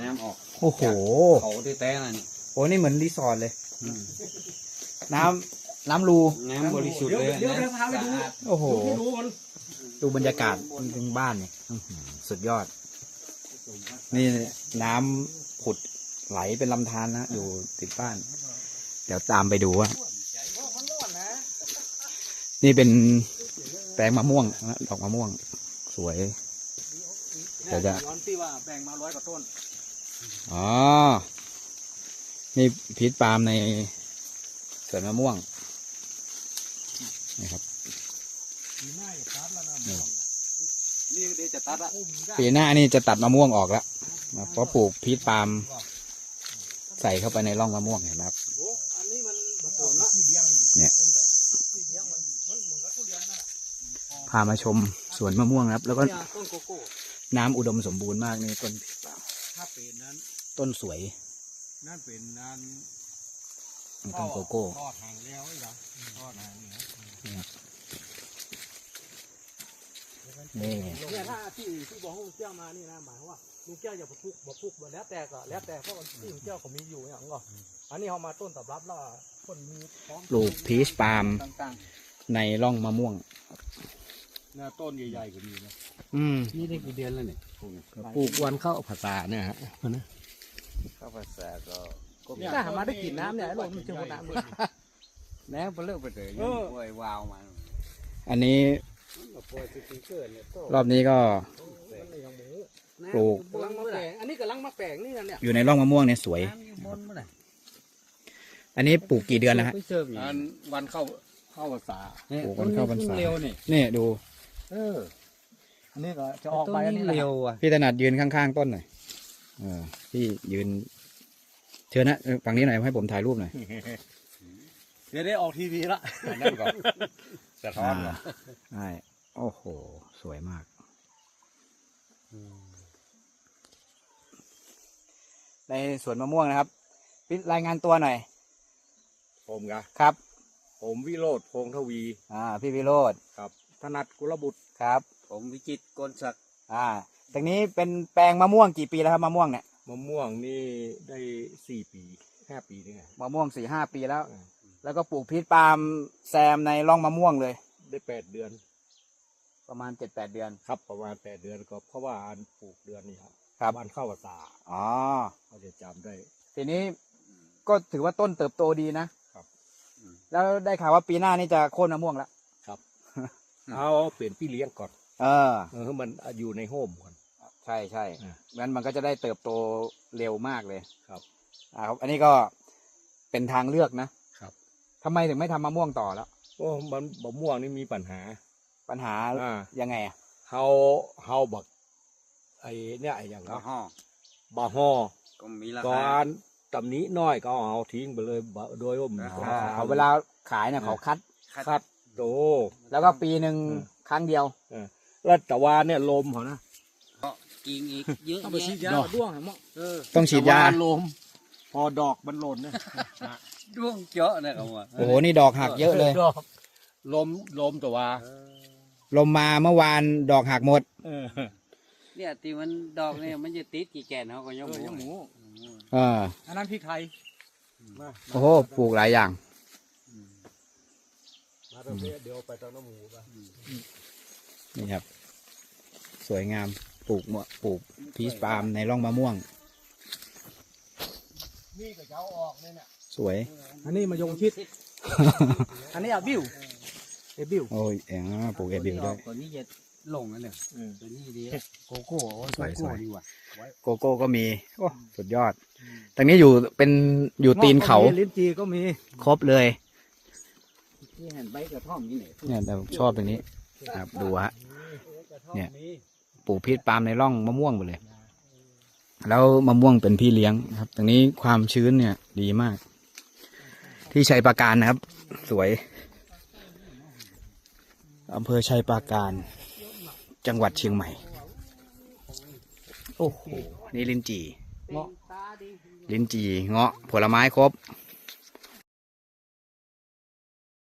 น้ำออกโอ้โหเขาที่แต้น่ะนี่โอ้นี่เหมือนรีสอร์ทเลยน้ำน้ำรูน้ำบริสุทธิ์เลยเดี๋ยวเดี๋ยวนะพาไปดูสะอาดโอ้โห ให้ดูมันดูบรรยากาศถึงบ้านเนี่ยอื้อหือสุดยอด นี่น้ำผุดไหลเป็นลำธารนะอยู่ติดบ้าน เดี๋ยวตามไปดูว่านี่เป็นแปลงมะม่วงนะดอกมะม่วง สวย เดี๋ยวจะย้อนที่ว่าแบ่งมาร้อยกว่าต้นอ๋อ นี่พีชปาล์มในสวนมะม่วงนี่ครับนี่เดี๋ยวจะตัดอะปีหน้านี่จะตัดมะม่วงออกแล้วนะเพราะปลูกพีชปาล์มใส่เข้าไปในร่องมะม่วงเห็นไหมครับ โอ้อันนี้มันผสมนะเนี่ยพามาชมสวนมะม่วงนะครับ แล้วก็เนี่ยต้นโกโก้ น้ำอุดมสมบูรณ์มากนี่ต้นพีชปาล์มถ้าเป็นนั้น ต้นสวย นั่นเป็นนั้นนี่ต้นโกโก้ทอดหางแล้วไอ้เหรอทอดหางเนี่ยนี่เนี่ยถ้าที่ที่บอกให้ลุงเจ้ามานี่นะหมายความว่าลุงเจ้าอย่ามาปลูกมาปลูกแบบแล้วแต่ก็แล้วแต่เพราะว่าที่ลุงเจ้าเขามีอยู่อย่างก็อันนี้เขามาต้นตอบรับแล้วคนมีพร้อมปลูกพีชปาล์มต่างในร่องมะม่วง เนี่ยต้นใหญ่ๆก็มีนะอืมๆนี่ได้กี่เดือนแล้วเนี่ยพวกนี้ปลูกวันเข้าภาษาเนี่ยฮะนะข้าวภาษาก็ก็ถ้าหามาได้กินน้ำเนี่ยไอ้หลงมันจะหมดน้ำเลยแล้วไปเลิกไปเลยเออป่วยวาวมาอันนี้ปล่อยสติกเกอร์เนี่ยก็รอบนี้ก็มันยังหมูปลูกกำลังมาแปลงอันนี้กำลังมาแปลงนี่นะเนี่ยอยู่ในร่องมะม่วงเนี่ยสวยน้ำอยู่บนเมื่อไหร่อันนี้ปลูกกี่เดือนแล้วฮะไปเสิร์ฟอย่างอันวันเข้าเข้าภาษาเนี่ยปลูกวันเข้าพรรษาเร็วนี่นี่ดู เออ อันนี้ก็จะออกต้นไปอันนี้นี้แหละเร็วอะพี่ถนัดยืนข้างๆต้นหน่อยเออพี่ยืน เชิญนะเออฝั่งนี้หน่อยให้ผมถ่ายรูปหน่อยเดี๋ยวได้ออกทีวีละนั่นก่อนสะท้อนก่อนใช่โอ้โห สวยมากในสวนมะม่วงนะครับพี่รายงานตัวหน่อย ผมกะครับ ผมวิโรธพงษ์ทวี อ่า พี่วิโรธครับ ถนัดกุลบุตรครับ ผมวิจิตรโกนศักดิ์อ่าตรงนี้เป็นแปลงมะม่วงกี่ปีแล้วครับมะม่วงเนี่ยมะม่วงนี่ได้สี่ปีห้าปีนี่ไง มะม่วงสี่ห้าปีแล้ว อืม แล้วก็ปลูกพีชปาล์มแซมในร่องมะม่วงเลย ได้แปดเดือนประมาณเจ็ดแปดเดือนครับประมาณแปดเดือนก็เพราะว่าอันปลูกเดือนนี้ครับครับวันเข้าภาษาอ๋อเขาจะจำได้ ทีนี้ก็ถือว่าต้นเติบโตดีนะครับ แล้วได้ข่าวว่าปีหน้านี่จะโค่นมะม่วงแล้ว เอาเปลี่ยนพี่เลี้ยงก่อนเออ เออให้มันอยู่ในโฮมก่อน ใช่ใช่อะงั้นมันก็จะได้เติบโตเร็วมากเลยครับ อ่าครับ อันนี้ก็เป็นทางเลือกนะครับ ทำไมถึงไม่ทำมะม่วงต่อแล้ว โอ้มันมะม่วงนี่มีปัญหาปัญหาอ่ายังไงอะเฮาเฮาบักไอ้เนี่ยไอ้อย่างก็เนาะห่อบะฮอก็มีราก่อคา นตำหนี้น้อยก็เอาทิ้งไปเลยบะโดยว่ามันอ่าของอ่าขาวเขาเวลาขายเนี่ยเขาคัด คัด โต แล้วก็ปีหนึ่งอืมครั้งเดียวแล้วแต่ว่าเนี่ยลมเขานะก็กิงอีกเยอะต้องไปฉีดแยะยาด้วงเหรอเออต้องฉีดยาแต่ว่ลม พอดอกมันหล่นเนี่ย ด้วงเจาะนะครับว่าโอ้โห นี่ดอกหักเยอะเลย ดอกลมลมแต่ว่าลมมาเมื่อวานดอกหักหมด เออเนี่ยที่มันดอกเนี่ยมันจะติดกี่แก่นเขาก็ยังหมูยังหมูเอออันนั้นพริกไทยมาโอ้โห ปลูกหลายอย่างมาตรงนี้เดี๋ยวไปตอนน้ำหมูไปนี่ครับ สวยงามปลูกมะปลูกพีชปาล์มในร่องมะม่วง นี่ก็จะเอาออกเนี่ยเนี่ยสวย อันนี้มายงชิด อันนี้อะบิวเอบิวโอ้ยเอ๋ปลูกเอบิวด้วยตัวนี้จะลงนั่นเลยตัวนี้ดีโกโก้สวยๆโกโก้ดีกว่าโกโก้ก็มีโอ้สุดยอดตรงนี้อยู่เป็นอยู่ตีนเขาลิ้นจีก็มี ครบเลย ที่เห็นใบกระท่อมนี่เนี่ยเนี่ยแต่ชอบตรงนี้ครับดูฮะ เนี่ย ปลูกพีชปาล์มในร่องมะม่วงหมดเลย แล้วมะม่วงเป็นพี่เลี้ยงนะครับตรงนี้ความชื้นเนี่ย ดีมาก ที่ชัยปราการนะครับ สวยอำเภอชัยปราการ จังหวัดเชียงใหม่ โอ้โห นี่ลิ้นจี่เงาะลิ้นจี่เงาะผลไม้ครบ